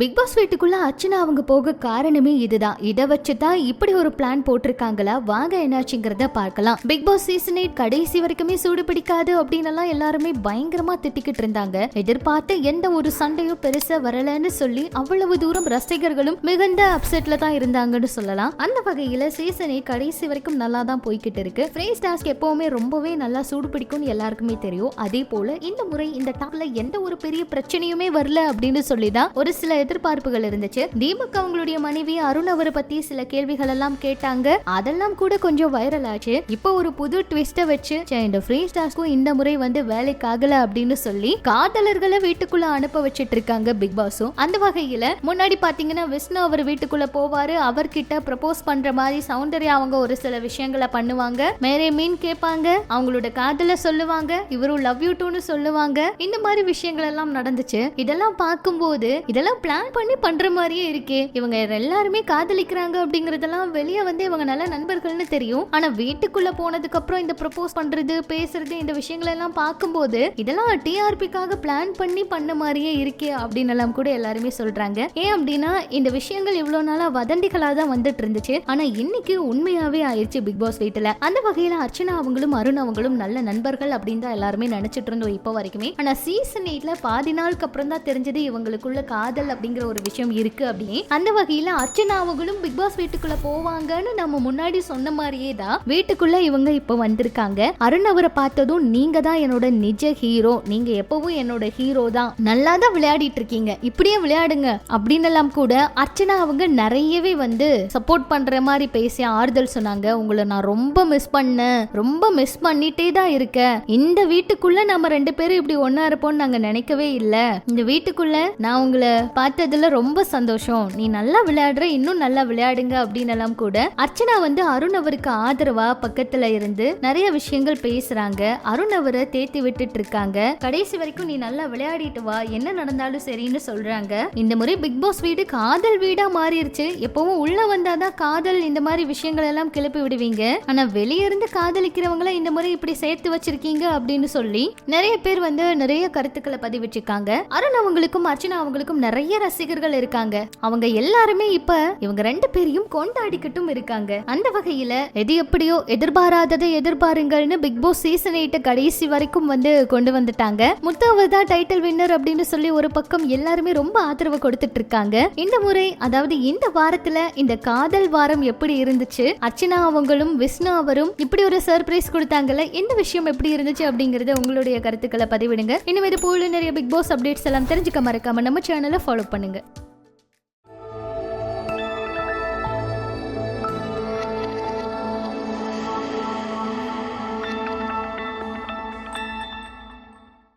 Big pass வீட்டுக்குள்ள அர்ச்சனா அவங்க போக காரணமே இதுதான். இதை வச்சு தான் இப்படி ஒரு பிளான் போட்டிருக்காங்களா? வாங்க என்னாச்சுங்கிறத பார்க்கலாம். பிக் பாஸ் சீசன் எயிட் கடைசி வரைக்குமே சூடு பிடிக்காது அப்படின்னு எல்லாம் எல்லாருமே பயங்கரமா திட்டிக்கிட்டு இருந்தாங்க. எதிர்பார்த்த எந்த ஒரு சண்டையும் பெருசா வரலன்னு சொல்லி அவ்வளவு தூரம் ரசிகர்களும் மிகுந்த அப்செட்ல தான் இருந்தாங்கன்னு சொல்லலாம். அந்த வகையில சீசன் எயிட் கடைசி வரைக்கும் நல்லா தான் போய்கிட்டு இருக்கு. ஃப்ரேஸ் டாஸ்க் எப்பவுமே ரொம்பவே நல்லா சூடு பிடிக்கும்னு எல்லாருக்குமே தெரியும். அதே போல இந்த முறை இந்த டாப்ல எந்த ஒரு பெரிய பிரச்சனையுமே வரல அப்படின்னு சொல்லி தான் ஒரு சில எதிர்பார்ப்புகள் இருந்துச்சு. தீபக் அவங்களுடைய மனைவி அருண் அவரை பத்தி சில கேள்விகள் எல்லாம் கேட்டாங்க. அதெல்லாம் கூட கொஞ்சம் வைரல் ஆச்சு. இப்போ ஒரு புது ட்விஸ்ட வச்சு இந்த ஃப்ரீ ஸ்டார்ஸ்க்கும் இந்த முறை வந்து வேலைக்கு ஆகல அப்படின்னு சொல்லி காதலர்களை வீட்டுக்குள்ள அனுப்ப வச்சிட்டு இருக்காங்க பிக் பாஸும். அந்த வகையில முன்னாடி பாத்தீங்கன்னா விஷ்ணு அவர் வீட்டுக்குள்ள போவாரு. அவர்கிட்ட ப்ரப்போஸ் பண்ற மாதிரி சௌந்தர்யா அவங்க ஒரு சில விஷயங்களை பண்ணுவாங்க. மேரே மீன் கேட்பாங்க. அவங்களோட காதல சொல்லுவாங்க. இவரும் லவ் யூ டூன்னு சொல்லுவாங்க. இந்த மாதிரி விஷயங்கள் எல்லாம் நடந்துச்சு. இதெல்லாம் பார்க்கும்போது இதெல்லாம் பிளான் பண்ணி பண்ற மாதிரியே இருக்கே. இவங்க எல்லாருமே காதலிக்கிறாங்க அப்படிங்கறதெல்லாம் வெளியே வந்து இவங்க நல்ல நண்பர்கள்னு தெரியும். ஆனா வீட்டுக்குள்ள போனதுக்கு அப்புறம் இந்த ப்ரப்போஸ் பண்றது பேசுறது இந்த விஷயங்கள் எல்லாம் பார்க்கும்போது இதெல்லாம் டிஆர்பிக்காக பிளான் பண்ணி பண்ண மாதிரியே இருக்கே அப்படின்னு எல்லாம் கூட எல்லாருமே சொல்றாங்க. ஏன் அப்படின்னா இந்த விஷயங்கள் இவ்வளவு நாளா வதந்திகளா தான் வந்துட்டு இருந்துச்சு ஆனா இன்னைக்கு உண்மையாவே ஆயிடுச்சு பிக் பாஸ் வீட்டுல. அந்த வகையில அர்ச்சனா அவங்களும் அருண் அவங்களும் நல்ல நண்பர்கள் அப்படின்னு தான் எல்லாருமே நினைச்சிட்டு இருந்தோம் இப்போ வரைக்குமே. ஆனா சீசன் எயிட்ல பாதி நாளுக்கு அப்புறம் தான் தெரிஞ்சது இவங்களுக்குள்ள காதல் அப்படிங்கிற ஒரு விஷயம் இருக்கு அப்படின்னு. அந்த வகையில அர்ச்சனா அவங்களும் பிக் பாஸ் வீட்டுக்குள்ள போவாங்கன்னு நம்ம முன்னாடி சொன்ன மாதிரியே தான் வீட்டுக்குள்ள இவங்க இப்போ வந்திருக்காங்க. அருண் அவரை பார்த்ததும் நீங்க தான் என்னோட நிஜ ஹீரோ நீங்க எப்பவும் என்னோட ஹீரோ தான். நல்லா தான் விளையாடிட்டு இருக்கீங்க. இப்படியே விளையாடுங்க. அப்படின்னு எல்லாம் கூட அர்ச்சனா அவங்க நிறையவே வந்து சப்போர்ட் பண்ற மாதிரி பேசி ஆறுதல் சொன்னாங்க. உங்களை நான் ரொம்ப மிஸ் பண்ணேன். ரொம்ப மிஸ் பண்ணிட்டே தான் இருக்கேன். இந்த வீட்டுக்குள்ள நம்ம ரெண்டு பேரும் இப்படி ஒன்னா இருப்போம்னு நாங்க நினைக்கவே இல்லை. இந்த வீட்டுக்குள்ள நான் உங்களை பார்த்ததுல ரொம்ப சந்தோஷம். நீ நல்லா விளையாடுற இன்னும் நல்லா விளையாடுங்க அப்படின்னு எல்லாம் கூட அர்ச்சனா வந்து அருண் அவருக்கு ஆதரவா பக்கத்துல இருந்து நிறைய விஷயங்கள் பேசுறாங்க. அருண் அவரை தேத்தி விட்டுட்டு இருக்காங்க. கடைசி வரைக்கும் நீ நல்லா விளையாடிட்டு வா என்ன நடந்தாலும் சரின்னு சொல்றாங்க. இந்த முறை பிக் பாஸ் வீடு காதல் வீடா மாறிடுச்சு எப்பவும் உள்ள வந்தாதான் காதல் இந்த மாதிரி விஷயங்கள் எல்லாம் கிளப்பி விடுவீங்க. ஆனா வெளியிருந்து காதலிக்கிறவங்கள இந்த முறை இப்படி சேர்த்து வச்சிருக்கீங்க அப்படின்னு சொல்லி நிறைய பேர் வந்து நிறைய கருத்துக்களை பதிவிட்டிருக்காங்க. அருண் அவங்களுக்கும் அர்ச்சனா அவங்களுக்கும் நிறைய ரசிகர்கள் இருக்காங்க. அவங்க எல்லாருமே இப்ப இவங்க ரெண்டு பேரையும் கொண்டாடிக்கிட்டும் இருக்காங்க. அந்த வகையில எது எப்படியோ எதிர்பாராததை எதிர்பாருங்கள்னு பிக் பாஸ் சீசன் எயிட் கடைசி வரைக்கும் வந்து கொண்டு வந்துட்டாங்க. முத்தாவர் தான் டைட்டில் வின்னர் அப்படின்னு சொல்லி ஒரு பக்கம் எல்லாருமே ரொம்ப ஆதரவு கொடுத்துட்டு இருக்காங்க. இந்த முறை அதாவது இந்த வாரத்துல இந்த காதல் வாரம் எப்படி இருந்துச்சு? அர்ச்சனா அவங்களும் விஷ்ணு அவரும் இப்படி ஒரு சர்ப்ரைஸ் கொடுத்தாங்கல்ல இந்த விஷயம் எப்படி இருந்துச்சு அப்படிங்கறத உங்களுடைய கருத்துக்களை பதிவிடுங்க. இன்னும் இது போல நிறைய பிக் பாஸ் அப்டேட்ஸ் எல்லாம் தெரிஞ்சுக்க மறக்காம நம்ம சேனலை ஃபாலோ பண்ணுங்கள்